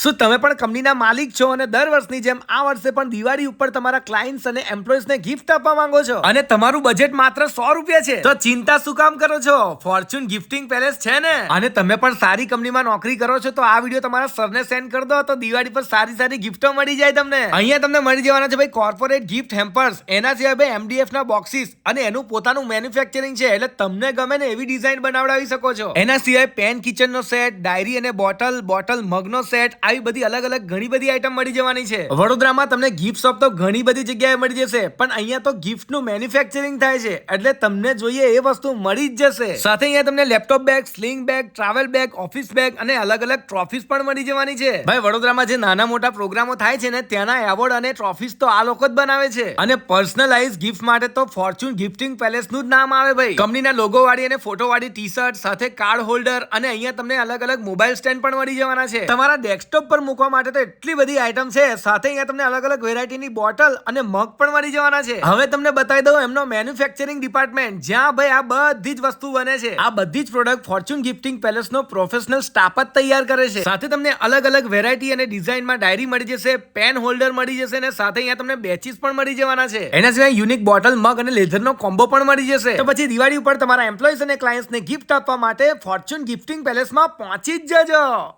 શું તમે પણ કંપનીના માલિક છો અને દર વર્ષની જેમ આ વર્ષે પણ દિવાળી ઉપર તમારા ક્લાયન્ટ્સ અને એમ્પ્લોઈઝને ગિફ્ટ આપવા માંગો છો? અને તમારું બજેટ માત્ર સો રૂપિયા છે. તો ચિંતા શું કામ કરો છો? ફોર્ચ્યુન ગિફ્ટિંગ પેલેસ છે ને? અને તમે પણ સારી કંપનીમાં નોકરી કરો છો તો આ વીડિયો તમારા સરને સેન્ડ કરી દો તો દિવાળી પર સારી સારી ગિફ્ટો મળી જાય તમને. અહીંયા તમને મળી જવાના છે ભાઈ કોર્પોરેટ ગિફ્ટ હેમ્પર્સ એના સિવાય ભાઈ એમડીએફ ના બોક્સિસ અને એનું પોતાનું મેન્યુફેક્ચરિંગ છે એટલે તમને ગમે ને એવી ડિઝાઇન બનાવડાવી શકો છો. એના સિવાય પેન કિચન નો સેટ ડાયરી અને બોટલ બોટલ મગનો સેટ આવી બધી અલગ અલગ ઘણી બધી આઈટમ મળી જવાની છે. વડોદરામાં તમને ગિફ્ટ શોપ તો ઘણી બધી જગ્યાએ મળી જશે પણ અહીંયા તો ગિફ્ટનું મેન્યુફેક્ચરિંગ થાય છે એટલે તમને જોઈએ એ વસ્તુ મળી જ જશે. સાથે અહીંયા તમને laptop bag sling bag travel bag office bag અને અલગ અલગ ટ્રોફીસ પણ મળી જવાની છે. ભાઈ વડોદરામાં જે નાના મોટા પ્રોગ્રામો થાય છે ને ત્યાંના એવોર્ડ અને ટ્રોફીસ તો આ લોકો જ બનાવે છે. અને પર્સનલાઇઝ ગિફ્ટ માટે તો ફોર્ચ્યુન ગિફ્ટિંગ પેલેસનું જ નામ આવે ભાઈ. કંપનીના લોગો વાળી અને ફોટો વાળી ટી શર્ટ સાથે કાર્ડ હોલ્ડર અને અહીંયા તમને અલગ અલગ મોબાઈલ સ્ટેન્ડ પણ મળી જવાના છે. તમારા ડેસ્કટોપ પર મૂકવા માટે તો એટલી બધી આઈટમ છે. સાથે અહીંયા તમને અલગ અલગ વેરાયટીની બોટલ અને મગ પણ મળી જવાના છે. હવે તમને બતાવી દઉં એમનો મેન્યુફેક્ચરિંગ ડિપાર્ટમેન્ટ જ્યાં ભાઈ આ બધી જ વસ્તુ બને છે. આ બધી જ પ્રોડક્ટ ફોર્ચ્યુન ગિફ્ટિંગ પેલેસ નો પ્રોફેશનલ સ્ટાફ જ તૈયાર કરે છે. સાથે તમને અલગ અલગ વેરાયટી અને ડિઝાઇનમાં ડાયરી મળી જશે પેન હોલ્ડર મળી જશે અને સાથે અહીંયા તમને બેચીસ પણ મળી જવાના છે. એના સિવાય યુનિક બોટલ મગ અને લેધરનો કોમ્બો પણ મળી જશે. તો પછી દિવાળી ઉપર તમારા એમ્પ્લોઈઝ અને ક્લાયન્ટ્સને ગિફ્ટ આપવા માટે ફોર્ચ્યુન ગિફ્ટિંગ પેલેસમાં પહોંચી જ જજો.